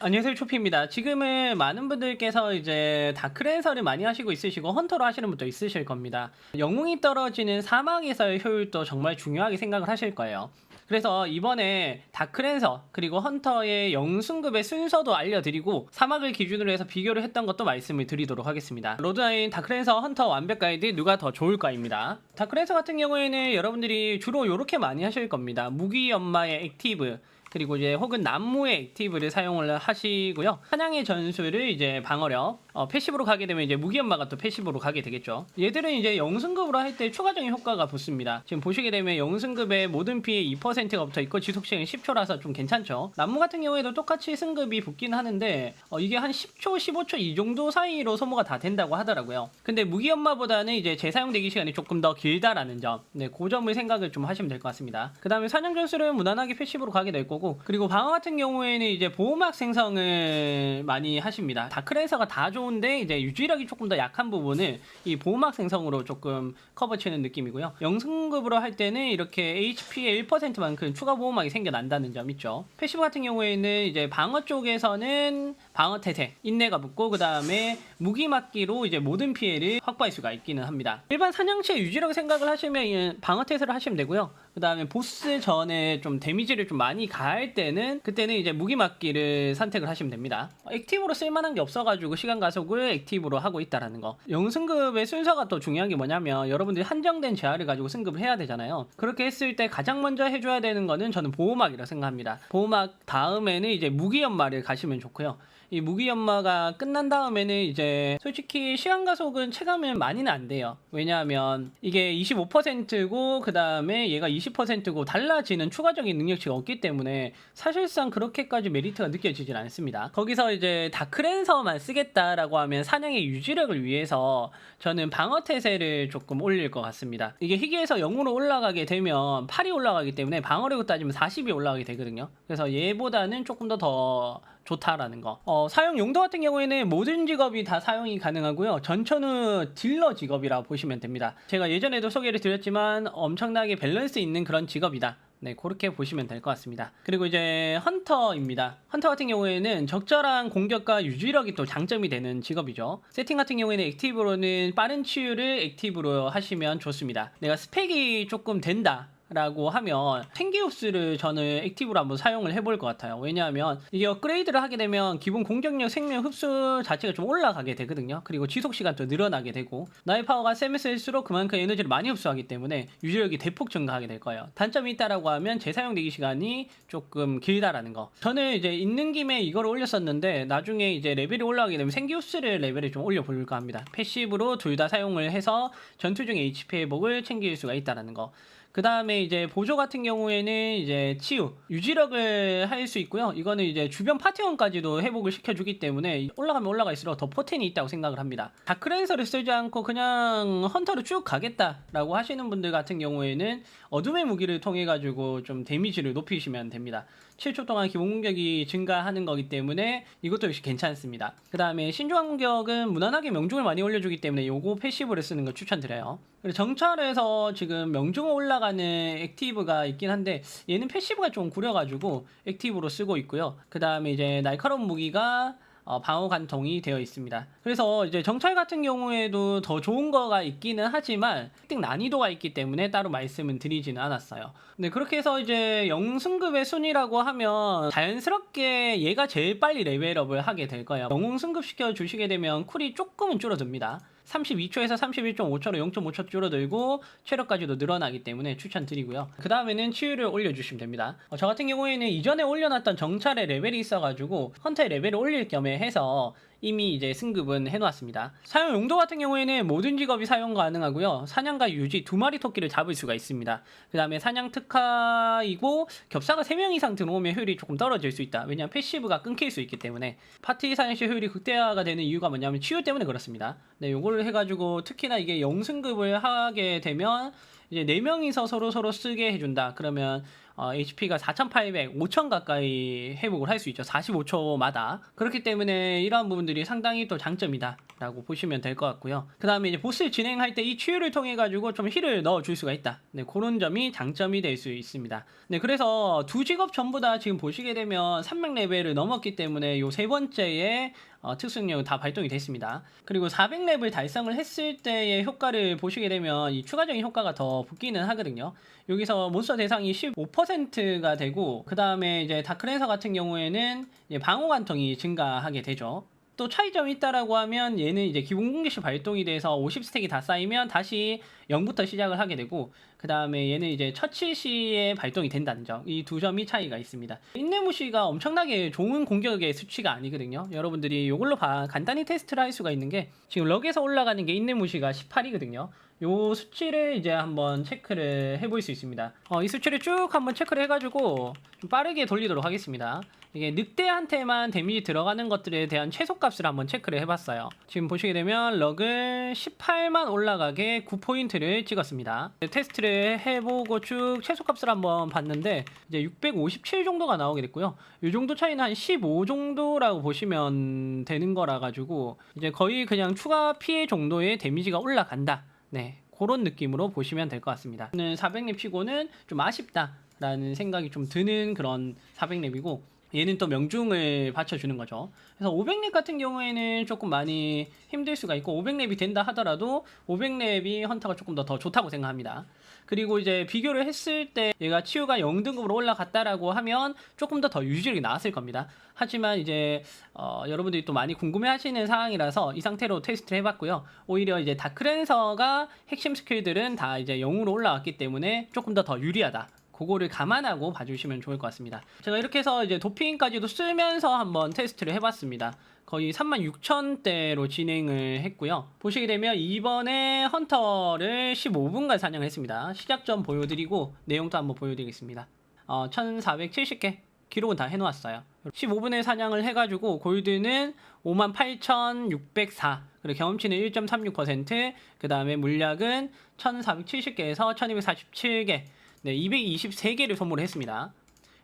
안녕하세요 초피입니다. 지금은 많은 분들께서 이제 다크랜서를 많이 하시고 있으시고 헌터로 하시는 분도 있으실 겁니다. 영웅이 떨어지는 사막에서의 효율도 정말 중요하게 생각을 하실 거예요. 그래서 이번에 다크랜서 그리고 헌터의 영승급의 순서도 알려드리고 사막을 기준으로 해서 비교를 했던 것도 말씀을 드리도록 하겠습니다. 로드라인 다크랜서 헌터 완벽 가이드 누가 더 좋을까입니다. 다크랜서 같은 경우에는 여러분들이 주로 이렇게 많이 하실 겁니다. 무기 연마의 액티브 그리고 이제 혹은 나무의 액티브를 사용을 하시고요. 사냥의 전술을 이제 방어력, 어, 패시브로 가게 되면 이제 무기연마가 또 패시브로 가게 되겠죠. 얘들은 이제 영승급으로 할 때 추가적인 효과가 붙습니다. 지금 보시게 되면 영승급의 모든 피해 2%가 붙어 있고 지속 시간이 10초라서 좀 괜찮죠. 나무 같은 경우에도 똑같이 승급이 붙긴 하는데 어, 이게 한 10초, 15초 이 정도 사이로 소모가 다 된다고 하더라고요. 근데 무기연마보다는 이제 재사용 대기 시간이 조금 더 길다라는 점, 네, 그 점을 생각을 좀 하시면 될 것 같습니다. 그 다음에 사냥 전술은 무난하게 패시브로 가게 될 거고 그리고 방어 같은 경우에는 이제 보호막 생성을 많이 하십니다. 다크랜서가 다 좋은 데 이제 유지력이 조금 더 약한 부분을 이 보호막 생성으로 조금 커버치는 느낌이고요. 영승급으로 할 때는 이렇게 HP의 1%만큼 추가 보호막이 생겨난다는 점 있죠. 패시브 같은 경우에는 이제 방어 쪽에서는 방어 태세, 인내가 붙고 그 다음에 무기 막기로 이제 모든 피해를 확보할 수가 있기는 합니다. 일반 사냥치의 유지력 생각을 하시면 이 방어 태세를 하시면 되고요. 그 다음에 보스 전에 좀 데미지를 좀 많이 가할 때는 그때는 이제 무기 막기를 선택을 하시면 됩니다. 액티브로 쓸만한 게 없어가지고 시간 가속을 액티브로 하고 있다라는 거. 영승급의 순서가 또 중요한 게 뭐냐면 여러분들이 한정된 재화를 가지고 승급을 해야 되잖아요. 그렇게 했을 때 가장 먼저 해줘야 되는 거는 저는 보호막이라고 생각합니다. 보호막 다음에는 이제 무기 연마를 가시면 좋고요. 이 무기 연마가 끝난 다음에는 이제 솔직히 시간 가속은 체감은 많이는 안 돼요. 왜냐하면 이게 25%고 그 다음에 얘가 20%고 달라지는 추가적인 능력치가 없기 때문에 사실상 그렇게까지 메리트가 느껴지진 않습니다. 거기서 이제 다크랜서만 쓰겠다라고 하면 사냥의 유지력을 위해서 저는 방어 태세를 조금 올릴 것 같습니다. 이게 희귀에서 0으로 올라가게 되면 8이 올라가기 때문에 방어력을 따지면 40이 올라가게 되거든요. 그래서 얘보다는 조금 더더 좋다라는 거. 어, 사용 용도 같은 경우에는 모든 직업이 다 사용이 가능하고요. 전천후 딜러 직업이라 보시면 됩니다. 제가 예전에도 소개를 드렸지만 엄청나게 밸런스 있는 그런 직업이다. 네, 그렇게 보시면 될 것 같습니다. 그리고 이제 헌터입니다. 헌터 같은 경우에는 적절한 공격과 유지력이 또 장점이 되는 직업이죠. 세팅 같은 경우에는 액티브로는 빠른 치유를 액티브로 하시면 좋습니다. 내가 스펙이 조금 된다. 라고 하면 탱기우스를 저는 액티브로 한번 사용을 해볼 것 같아요. 왜냐하면 이게 업그레이드를 하게 되면 기본 공격력, 생명 흡수 자체가 좀 올라가게 되거든요. 그리고 지속 시간도 늘어나게 되고 나의 파워가 세면 쓸수록 그만큼 에너지를 많이 흡수하기 때문에 유지력이 대폭 증가하게 될 거예요. 단점이 있다라고 하면 재사용 대기 시간이 조금 길다라는 거. 저는 이제 있는 김에 이걸 올렸었는데 나중에 이제 레벨이 올라가게 되면 생기우스를 레벨을 좀 올려볼까 합니다. 패시브로 둘 다 사용을 해서 전투 중 HP 회복을 챙길 수가 있다라는 거. 그 다음에 이제 보조 같은 경우에는 이제 치유, 유지력을 할 수 있고요. 이거는 이제 주변 파티원까지도 회복을 시켜주기 때문에 올라가면 올라갈수록 더 포텐이 있다고 생각을 합니다. 다크랜서를 쓰지 않고 그냥 헌터로 쭉 가겠다라고 하시는 분들 같은 경우에는 어둠의 무기를 통해 가지고 좀 데미지를 높이시면 됩니다. 7초 동안 기본 공격이 증가하는 거기 때문에 이것도 역시 괜찮습니다. 그 다음에 신중한 공격은 무난하게 명중을 많이 올려주기 때문에 요거 패시브를 쓰는 거 추천드려요. 그리고 정찰에서 지금 명중 올라가는 액티브가 있긴 한데 얘는 패시브가 좀 구려가지고 액티브로 쓰고 있고요. 그 다음에 이제 날카로운 무기가 어, 방어 관통이 되어 있습니다. 그래서 이제 정찰 같은 경우에도 더 좋은 거가 있기는 하지만 획득 난이도가 있기 때문에 따로 말씀은 드리지는 않았어요. 근데 그렇게 해서 이제 영승급의 순위라고 하면 자연스럽게 얘가 제일 빨리 레벨업을 하게 될 거예요. 영웅 승급 시켜 주시게 되면 쿨이 조금은 줄어듭니다. 32초에서 31.5초로 0.5초 줄어들고 체력까지도 늘어나기 때문에 추천드리고요. 그 다음에는 치유를 올려주시면 됩니다. 어, 저 같은 경우에는 이전에 올려놨던 정찰의 레벨이 있어가지고 헌터의 레벨을 올릴 겸해 해서 이미 이제 승급은 해놓았습니다. 사용 용도 같은 경우에는 모든 직업이 사용 가능하고요. 사냥과 유지 두 마리 토끼를 잡을 수가 있습니다. 그 다음에 사냥 특화이고 겹사가 3명 이상 들어오면 효율이 조금 떨어질 수 있다. 왜냐하면 패시브가 끊길 수 있기 때문에 파티 사냥 시 효율이 극대화가 되는 이유가 뭐냐면 치유 때문에 그렇습니다. 네, 요거를 해가지고 특히나 이게 영승급을 하게 되면 이제 네 명이서 서로 서로 쓰게 해준다. 그러면 어, HP가 4,800, 5,000 가까이 회복을 할 수 있죠. 45초마다. 그렇기 때문에 이러한 부분들이 상당히 또 장점이다 라고 보시면 될 것 같고요. 그 다음에 이제 보스 진행할 때 이 치유를 통해 가지고 좀 힐을 넣어줄 수가 있다. 네, 그런 점이 장점이 될 수 있습니다. 네, 그래서 두 직업 전부 다 지금 보시게 되면 300레벨을 넘었기 때문에 요 세 번째에 어, 특수 능력은 다 발동이 됐습니다. 그리고 400렙을 달성을 했을 때의 효과를 보시게 되면 이 추가적인 효과가 더 붙기는 하거든요. 여기서 몬스터 대상이 15%가 되고 그 다음에 이제 다크랜서 같은 경우에는 방어 관통이 증가하게 되죠. 또 차이점이 있다라고 하면 얘는 이제 기본 공격 시 발동이 돼서 50스택이 다 쌓이면 다시 0부터 시작을 하게 되고 그 다음에 얘는 이제 처치 시에 발동이 된다는 점 이 두 점이 차이가 있습니다. 인내무시가 엄청나게 좋은 공격의 수치가 아니거든요. 여러분들이 이걸로 봐 간단히 테스트를 할 수가 있는 게 지금 럭에서 올라가는 게 인내무시가 18이거든요. 요 수치를 이제 한번 체크를 해볼 수 있습니다. 어, 이 수치를 쭉 한번 체크를 해가지고 좀 빠르게 돌리도록 하겠습니다 이게 늑대한테만 데미지 들어가는 것들에 대한 최소값을 한번 체크를 해봤어요. 지금 보시게 되면 럭을 18만 올라가게 9포인트를 찍었습니다. 테스트를 해보고 쭉 최소값을 한번 봤는데 이제 657 정도가 나오게 됐고요. 이 정도 차이는 한 15 정도라고 보시면 되는 거라 가지고 이제 거의 그냥 추가 피해 정도의 데미지가 올라간다. 네. 그런 느낌으로 보시면 될 것 같습니다. 400렙 치고는 좀 아쉽다라는 생각이 좀 드는 그런 400렙이고 얘는 또 명중을 받쳐주는 거죠. 그래서 500렙 같은 경우에는 조금 많이 힘들 수가 있고 500렙이 된다 하더라도 500렙이 헌터가 조금 더, 더 좋다고 생각합니다. 그리고 이제 비교를 했을 때 얘가 치유가 0등급으로 올라갔다라고 하면 조금 더 더 유지력이 나왔을 겁니다. 하지만 이제 어, 여러분들이 또 많이 궁금해하시는 상황이라서 이 상태로 테스트를 해봤고요. 오히려 이제 다크랜서가 핵심 스킬들은 다 이제 0으로 올라왔기 때문에 조금 더 더 유리하다. 그거를 감안하고 봐주시면 좋을 것 같습니다. 제가 이렇게 해서 이제 도핑까지도 쓰면서 한번 테스트를 해봤습니다. 거의 36,000대로 진행을 했고요. 보시게 되면 이번에 헌터를 15분간 사냥을 했습니다. 시작점 보여드리고 내용도 한번 보여드리겠습니다. 어, 1,470개 기록은 다 해놓았어요. 15분에 사냥을 해가지고 골드는 58,604 그리고 경험치는 1.36%, 그 다음에 물약은 1,470개에서 1,247개, 네, 223개를 선물을 했습니다.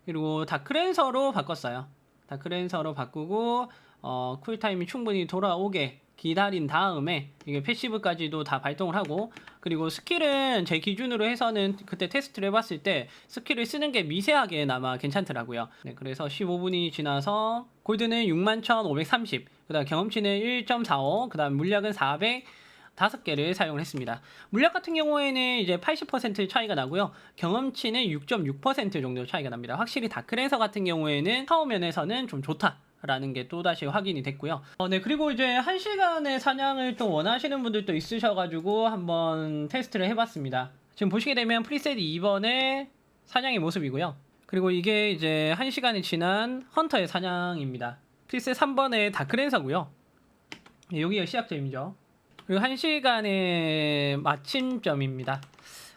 그리고 다크랜서로 바꿨어요. 다크랜서로 바꾸고 어, 쿨타임이 충분히 돌아오게 기다린 다음에 이게 패시브까지도 다 발동을 하고 그리고 스킬은 제 기준으로 해서는 그때 테스트를 해봤을 때 스킬을 쓰는 게 미세하게 남아 괜찮더라고요. 네, 그래서 15분이 지나서 골드는 61,530, 그 다음 경험치는 1.45, 그 다음 물약은 400. 다섯 개를 사용을 했습니다. 물약 같은 경우에는 이제 80% 차이가 나고요. 경험치는 6.6% 정도 차이가 납니다. 확실히 다크랜서 같은 경우에는 파워 면에서는 좀 좋다. 라는 게 또 다시 확인이 됐고요. 어, 네, 그리고 이제 한 시간의 사냥을 또 원하시는 분들도 있으셔가지고 한번 테스트를 해봤습니다. 지금 보시게 되면 프리셋 2번의 사냥의 모습이고요. 그리고 이게 이제 한 시간이 지난 헌터의 사냥입니다. 프리셋 3번의 다크랜서고요. 네, 여기가 시작점이죠. 그리고 한 시간의 마침점입니다.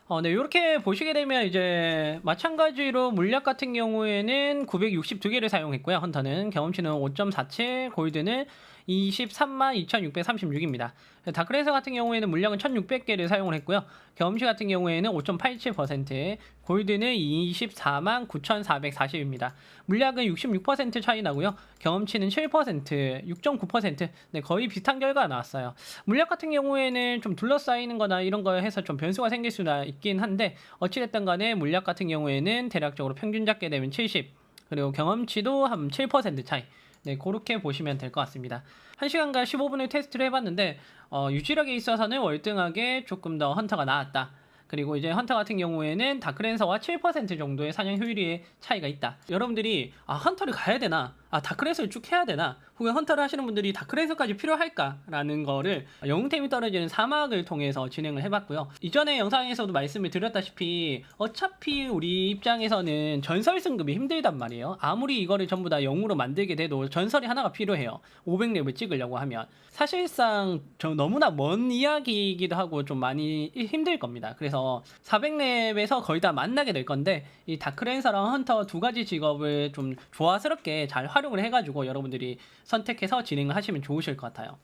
어, 네, 이렇게 보시게 되면 이제 마찬가지로 물약 같은 경우에는 962개를 사용했고요. 헌터는 경험치는 5.47, 골드는 23만 2,636입니다. 다크레서 같은 경우에는 물량은 1,600개를 사용을 했고요. 경험치 같은 경우에는 5.87%, 골드는 24만 9,440입니다. 물량은 66% 차이 나고요. 경험치는 7%, 6.9%, 네, 거의 비슷한 결과가 나왔어요. 물약 같은 경우에는 좀 둘러싸이는 거나 이런 거 해서 좀 변수가 생길 수가 있긴 한데 어찌됐든 간에 물약 같은 경우에는 대략적으로 평균 잡게 되면 70, 그리고 경험치도 한 7% 차이. 네, 그렇게 보시면 될 것 같습니다. 1시간과 15분을 테스트를 해봤는데 어, 유지력에 있어서는 월등하게 조금 더 헌터가 나았다. 그리고 이제 헌터 같은 경우에는 다크랜서와 7% 정도의 사냥 효율의 차이가 있다. 여러분들이 아 헌터를 가야 되나? 아 다크랜서를 쭉 해야 되나? 혹은 헌터를 하시는 분들이 다크랜서까지 필요할까라는 거를 영웅템이 떨어지는 사막을 통해서 진행을 해봤고요. 이전에 영상에서도 말씀을 드렸다시피 어차피 우리 입장에서는 전설 승급이 힘들단 말이에요. 아무리 이거를 전부 다 영웅으로 만들게 돼도 전설이 하나가 필요해요. 500렙을 찍으려고 하면 사실상 저 너무나 먼 이야기이기도 하고 좀 많이 힘들 겁니다. 그래서 400렙에서 거의 다 만나게 될 건데 이 다크랜서랑 헌터 두 가지 직업을 좀 조화스럽게 잘 활용을 해가지고 여러분들이 선택해서 진행을 하시면 좋으실 것 같아요.